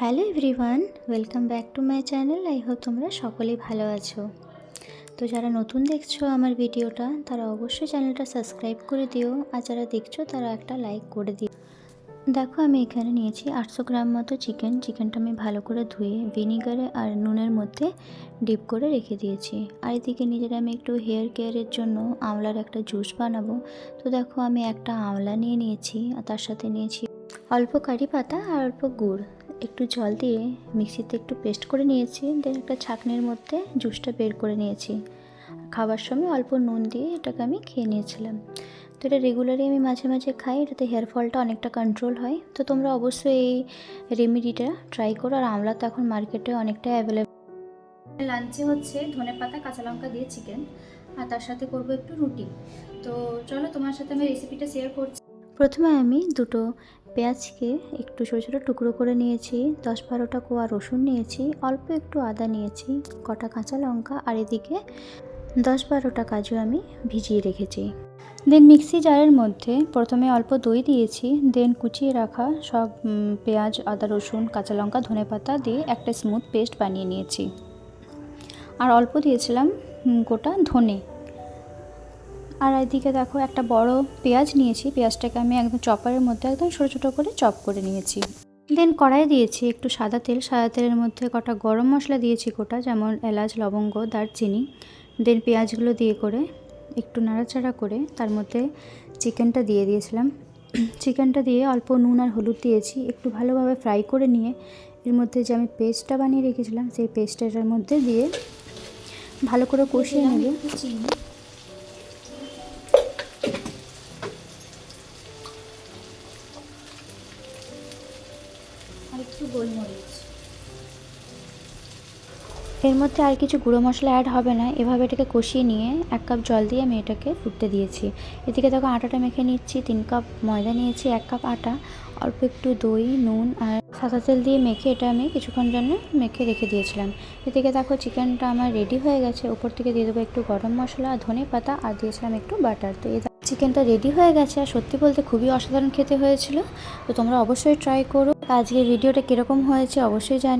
Hello everyone, welcome back to my channel. I hope তোমরা সকলেই ভালো আছো। তো যারা নতুন দেখছ আমার ভিডিওটা, তারা অবশ্যই চ্যানেলটা সাবস্ক্রাইব করে দিও, আর যারা দেখছ তারা একটা লাইক করে দিও। দেখো, আমি এখানে নিয়েছি আটশো গ্রাম মতো চিকেন। চিকেনটা আমি ভালো করে ধুয়ে ভিনিগারে আর নুনের মধ্যে ডিপ করে রেখে দিয়েছি। আর এদিকে নিজের আমি একটু হেয়ার কেয়ারের জন্য আমলার একটা জুস বানাবো। তো দেখো, আমি একটা আমলা নিয়ে নিয়েছি, আর তার সাথে নিয়েছি অল্প কারি পাতা আর অল্প গুড়। একটু জল দিয়ে মিক্সিতে একটু পেস্ট করে নিয়েছি, দেন একটা ছাঁকনির মধ্যে জুসটা বের করে নিয়েছি। খাবার সময় অল্প নুন দিয়ে এটাকে আমি খেয়ে নিয়েছিলাম। তো এটা রেগুলারই আমি মাঝে মাঝে খাই, এটাতে হেয়ার ফলটা অনেকটা কন্ট্রোল হয়। তো তোমরা অবশ্যই এই রেমেডিটা ট্রাই করো, আর আমলা তো এখন মার্কেটে অনেকটা অ্যাভেলেবেল লাঞ্চে হচ্ছে ধনে পাতা, কাঁচা লঙ্কা দিয়ে চিকেন আর তার সাথে করব একটু রুটি। তো চলো তোমার সাথে আমি রেসিপিটা শেয়ার করছি। প্রথমে আমি দুটো পেঁয়াজকে একটু ছোটো ছোটো টুকরো করে নিয়েছি, দশ বারোটা কোয়া রসুন নিয়েছি, অল্প একটু আদা নিয়েছি, কটা কাঁচা লঙ্কা আর এদিকে দশ বারোটা কাজু আমি ভিজিয়ে রেখেছি। দেন মিক্সি জারের মধ্যে প্রথমে অল্প দই দিয়েছি দেন কুচিয়ে রাখা সব পেঁয়াজ, আদা রসুন, কাঁচা লঙ্কা, ধনে পাতা দিয়ে একটা স্মুথ পেস্ট বানিয়ে নিয়েছি। আর অল্প দিয়েছিলাম গোটা ধনে। আর এদিকে দেখো একটা বড় পেঁয়াজ নিয়েছি। পেঁয়াজটাকে আমি একদম চপারের মধ্যে একদম ছোটো ছোটো করে চপ করে নিয়েছি। দেন কড়াই দিয়েছি একটু সাদা তেল। সাদা তেলের মধ্যে কটা গরম মশলা দিয়েছি গোটা যেমন এলাচ লবঙ্গ দারচিনি। দেন পেঁয়াজগুলো দিয়ে করে একটু নাড়াচাড়া করে তার মধ্যে চিকেনটা দিয়ে দিয়েছিলাম। চিকেনটা দিয়ে অল্প নুন আর হলুদ দিয়েছি। একটু ভালোভাবে ফ্রাই করে নিয়ে এর মধ্যে যে আমি পেস্টটা বানিয়ে রেখেছিলাম সেই পেস্টটার মধ্যে দিয়ে ভালো করে কষিয়ে নেব। চিনি। আর একটু গোলমরিচ। এর মধ্যে আর কিছু গুঁড়ো মশলা অ্যাড হবে না। এভাবে এটাকে কষিয়ে নিয়ে এক কাপ জল দিয়ে আমি এটাকে ফুটতে দিয়েছি। এদিকে দেখো আটাটা মেখে নিচ্ছি, তিন কাপ ময়দা নিয়েছি, এক কাপ আটা, অল্প একটু দই, নুন আর সাদা তেল দিয়ে মেখে এটা আমি কিছুক্ষণ জন্য মেখে রেখে দিয়েছিলাম। এদিকে দেখো চিকেনটা আমার রেডি হয়ে গেছে। উপর থেকে দিয়ে দেবো একটু গরম মশলা, ধনে পাতা আর দিয়েছিলাম একটু বাটার তো এই চিকেনটা রেডি হয়ে গেছে আর সত্যি বলতে খুবই অসাধারণ খেতে হয়েছিল। তো তোমরা অবশ্যই ট্রাই করো। আজকের ভিডিওটা কীরকম হয়েছে অবশ্যই জানি।